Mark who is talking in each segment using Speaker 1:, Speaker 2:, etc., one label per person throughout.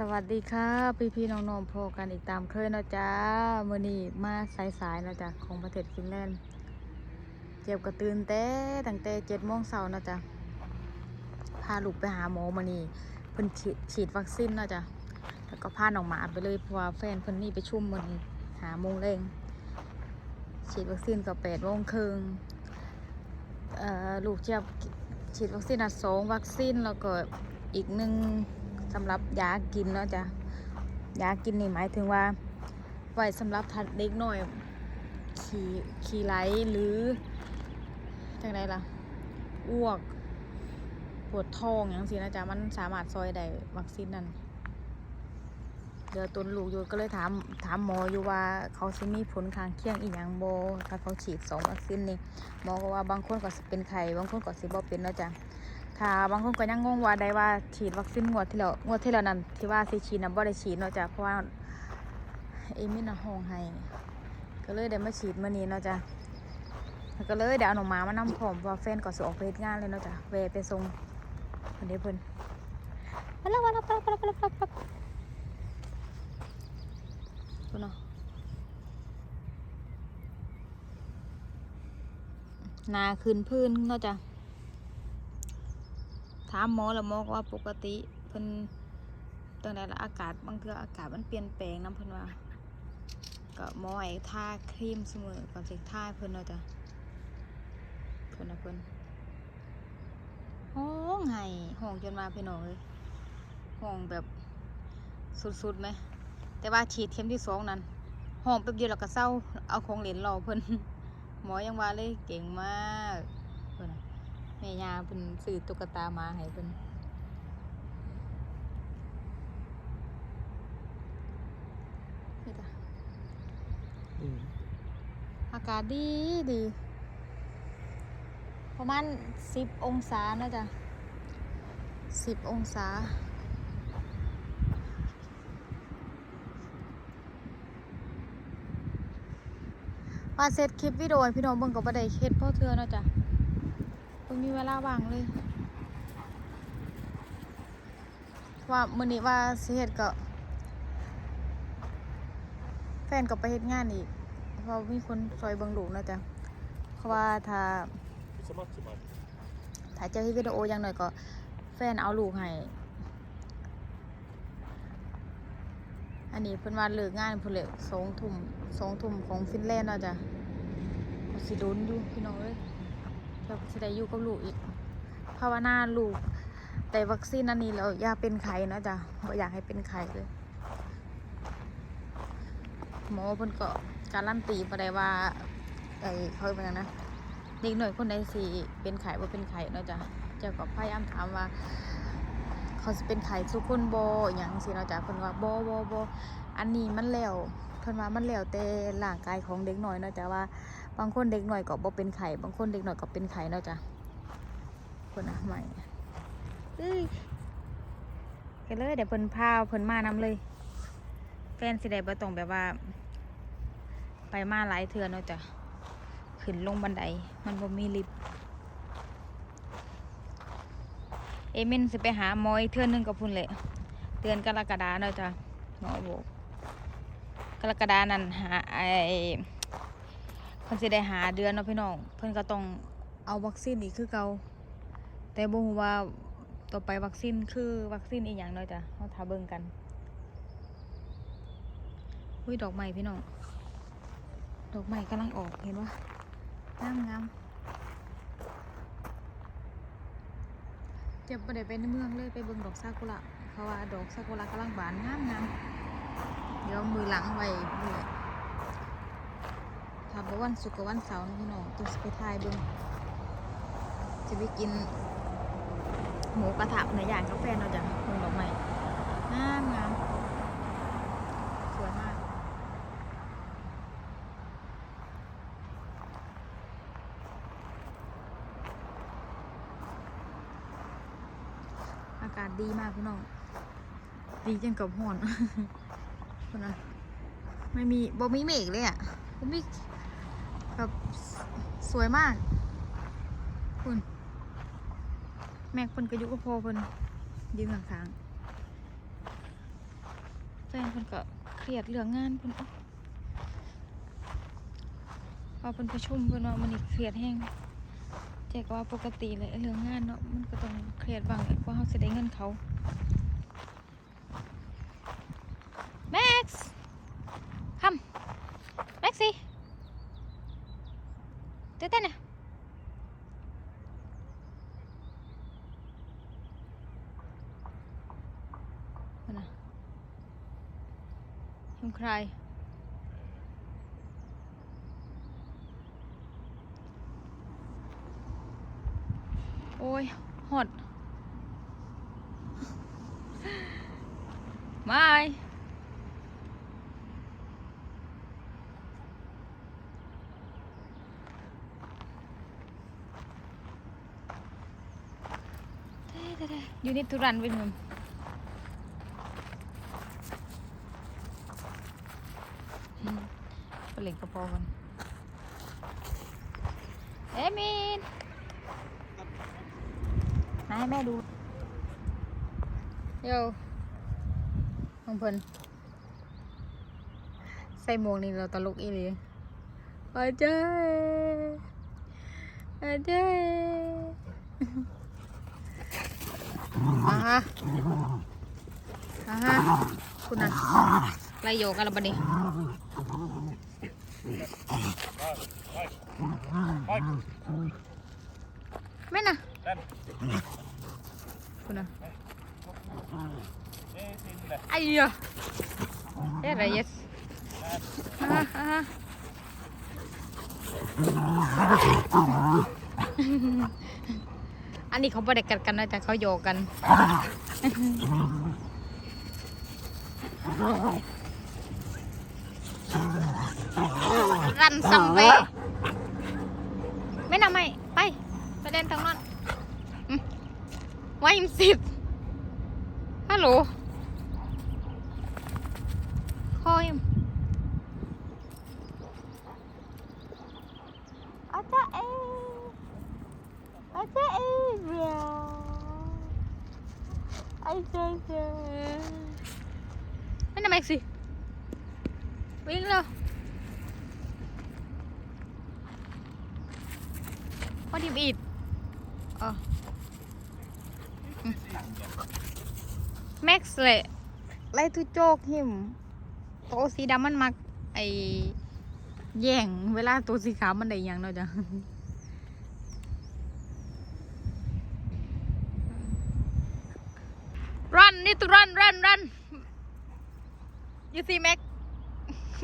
Speaker 1: สวัสดีค่ะพี่พี่ๆน้องๆพอกันอีกตามเคยนะจ้ามื่อนี้มาสายๆเนะจ้ะของประเทศฟินแลนด์เจ็บกระตื่นแต่ตั้งแต่เจ็ดโมงเช้าเนะจ้ะพาลูกไปหาหมอมือนี้เพิ่นฉีดฉีดวัคซีนนะจ้ะแล้วก็พาน้องหมาไปเลยเพราะว่าแฟนเพิ่นมีไปชุ่มมือนี้หาโมงแรงฉีดวัคซีนก็แปดโมงครึ่งเอ่อลูกเจ็บฉีดวัคซีนอะสองวัคซีนแล้วก็อีกหนึ่ง สำหรับยากินเนาะจ้ะยากินนี่หมายถึงว่า ไว้สำหรับทัดเด็กหน่อย ขี่ขี่ไหลหรือจังไดล่ะอ้วก ปวดท้องอย่างสินะจ๊ะมันสามารถซอยได้วัคซีนนั้นเดี๋ยวตุนลูกอยู่ก็เลยถามถามหมออยู่ว่าเขาสิมีผลข้างเคียงอีหยังโบถ้าเขาฉีดสองวัคซีนนี่หมอก็ว่าบางคนก็สิเป็นไข้บางคนก็สิบ่เป็นนะจ้ะ ถ้าบางคนก็ยังงงว่าได้ว่าฉีดวัคซีนงวดที่แล้วงวดที่แล้วนั้นที่ว่าสิฉีดน่ะบ่ได้ฉีดเนาะจ้ะเพราะว่าเอมินน่ะห้องให้ก็เลยได้มาฉีดมื้อนี้เนาะจ้ะแล้วก็เลยเดี๋ยวเอาหนองหมามานํพร้อมเพราะว่าแฟนก็สิออกไปเฮ็ดงานเลยเนาะจ้ะแวะไปส่งเพิ่นเด้เพิ่นมาแล้วมาแล้วไปแล้วไปแล้วไปแล้วไปแล้วเพิ่นเนาะหนาขึ้นพื้นเนาะจ้ะถามหมอแล้วหมอก็ว่าปกติเพิ่นตั้งแต่ละอากาศบางเทื่ออากาศมันเปลี่ยนแปลงนํเพิ่นว่าก็หมอให้ทาครีมเสมอก่อนสิทาเพิ่นเนาะจ้ะเพิ่นนะเพิ่นห้องไห้ห้องจนมาพี่น้องเลยห้องแบบสุดๆไหมแต่ว่าฉีดเข็มที่สองนั้นห้องแป๊บเดียวแล้วก็เศร้าเอาของเหลนรอเพิ่นหมอยังว่าเลยเก่งมาก ม่ยาเป็นซื้อตุ๊กตามาให้เป็นนี่จ้ะอากาศดีดีประมาณสิบองศานะจ๊ะสิบองศาว่าเซตคลิปวิดีโอให้พี่น้องเบิ่งก็บ่ได้เฮ็ดเพราะเทื่อเนาะจ้ะบ่ มีเวลาว่างเลย ว่ามื้อนี้ว่าสิเฮ็ดก็ แฟนก็ไปเฮ็ดงานอีก เพราะมีคนซอยเบิ่งลูกนะจ้ะเพราะว่าถ้าถ้าจะเฮ็ดวิดีโออย่างน้อยก็ แฟนเอาลูกให้อันนี้เพิ่นว่าเลิกงานเพิ่นเลยสองทุ่มสองทุ่มของฟินแลนด์เนาะจ้ะก็สิโดนอยู่พี่น้องเอ้ย เราจะได้อยู่กับลูกอีกภาวนาลูก แต่วัคซีนอันนี้เราอย่าเป็นไข้นะจ๊ะบ่อยากให้เป็นไข้เลย หมอเพิ่นก็การันตีบ่ได้ว่าไอ้เขาเป็นหยังนะเด็กหน่อยคนใดสิเป็นไข้บ่เป็นไข้เนาะจ้ะเจ้าก็พยายามถามว่า เขาสิเป็นไข้ทุกคนโบอหยังสิเนาะจ้ะเพิ่นว่าโบ่บ่บ่อันนี้มันแล้วเพิ่นว่ามันแล้วแต่ร่างกายของเด็กหน้อยเนาะจ้ะว่า บางคนเด็กหน่อยก็บ่เป็นไข่บางคนเด็กหน่อยก็เป็นไข่เนาะจ้ะคนนะใหม่เอ้ยกันเลยเดี๋ยวเพิ่นพาเพิ่นมานำเลย แฟนสิได้บ่ต้องแบบว่า ไปมาหลายเทื่อเนาะจ้ะขึ้นลงบันไดมันบ่มีลิฟต์เอมินสิไปหาหมออีกเทื่อนึงกับพุ่นแหละเดือนกรกฎาเนาะจ้ะหมอบอกกรกฎานั่นหาไอ เพิ่นสิได้หาเดือนเนาะพี่น้องเพิ่นก็ต้องเอาวัคซีนอีกคือเก่าแต่บ่ฮู้ว่าต่อไปวัคซีนคือวัคซีนอีหยังเนาะจ้ะเฮาถ้าเบิ่งกันอุ้ยดอกไม้พี่น้องดอกไม้กำลังออกเห็นว่งามงามจะบ่ได้ไปในเมืองเลยไปเบิ่งดอกซากุระเพราะว่าดอกซากุระกำลังบานงามงามเดี๋ยวมือหลังไว้นี่แห ละถ้าบ่วันศุกร์กับวันเสาร์นะพี่น้องจะไปถ่ายเบิ่งจะไปกิน หมูกระทะเนื้อย่างกาแฟเนาะจ้ะเบิ่งดอกไม้งามงามสวยมากอากาศดีมากพี่น้อง ดีจังกับห่อนคนนะไม่มีบ่มีเมฆเลยอะบ่มี แบบสวยมาก คุณ แม็กเพิ่นก็อยู่กับพ่อเพิ่นยืนข้างๆพิ่นก็เครียดเรื่องงานเพิ่นอาพอเพิ่นประชุมเพิ่นว่ามันนี่เครียดแฮงแจกว่าปกติเลยเรื่องงานเนาะมันก็ต้องเครียดบ้างเพราะเฮาสิได้เงินเขาแม็กซ์คำแม็กซี่เต้นๆน่ะนั่นนะเห็นใครโอ้ยหดไม่เด้ๆๆ You need to run with him อืมไปเล่นกระโปรงกันเอมินมาให้แม่ดูโย่ของเพิ่นใส่หมวกนี่เราตลกอีหลีอาเจ้อาเจ้อ่าฮะอ่า ฮะคุณน่ะไล่โยกันแล้วบัดนี้ไม่น่ะคุณน่ะไอ้ยะเอ๊ะอะไรเยสอ่าอ่า อันนี้เขาไม่ได้กัดกันนะแต่เขาโยกกัน รันซัมเวไม่น่ะไม่ไป ไปเล่นทางนั้นอืมไว้ยิมสิบฮัลโหลคอยมอาจารย์เออาจารย์เอเรียวอาจารย์เอไม่น่ะแม็กซี่วิ่งเร็ว What do you eat? Oh. Max เลยไล่ทุโจกหิมโตะสีดำมันมัก ไอแย่งเวลาตัวสีขาวมันได้ยังเนาะจ้ะ run need to run run run you see Mac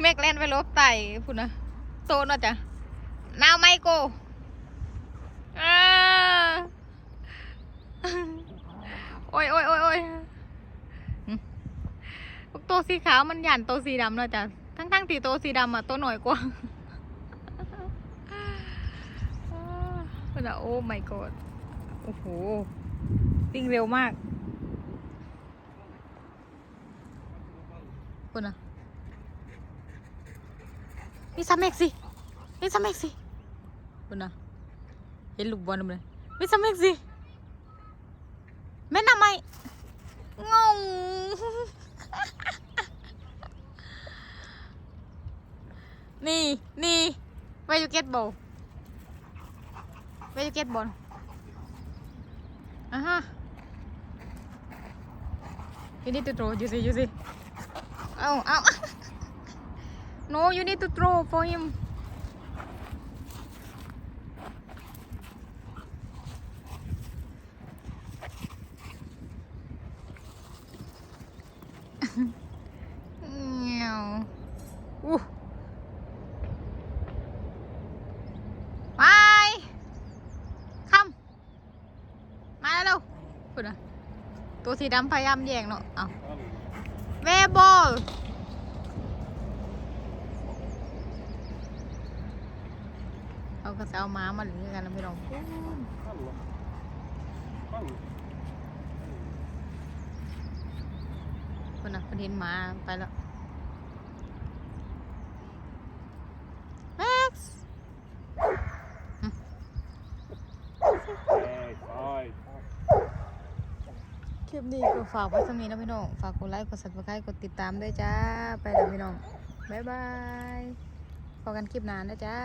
Speaker 1: Mac เล่นไปลบไต่พุ่นนะโซนเนาะจ้ะ now Michael อ้ยโอ้ยโอ้ยโอ้ยหึพวกตัวสีขาวมันหยันตัวสีดำเนาะจ้ะทั้งทั้งๆที่ตัวสีดำอะตัวหน่อยกว่ามันอะโอ้ my god โอ้โหวิ่งเร็วมากคุณอะนี่ซัมเม็กสินี่ซัมเม็กสิคุณอะ เห็นลูกบอลเลยไม่สมักสิแม่นำไมงงนี่นี่ where you get ball where you get ball อ่าฮะ you need to throw you see you see เอาเอา no you need to throw for him Meow. อู้ไปคำมาแล้วเร็วพูดนะตัว สีดำพยายามแย่งเนาะเอาเวบอลเขาก็จะเอาม้ามาหรือกันนะพี่น้องคนน่ะคนเห็นมาไปแล้ว Max
Speaker 2: 5
Speaker 1: เก็บ ปนี้ก็ฝากไว้สำนี้นะพี่น้อง ฝากกดไลค์ กดสับสไครต์กดติดตามด้วยจ้า ไปแล้วพี่น้อง บ๊ายบายพบกันคลิปหน้านะจ้า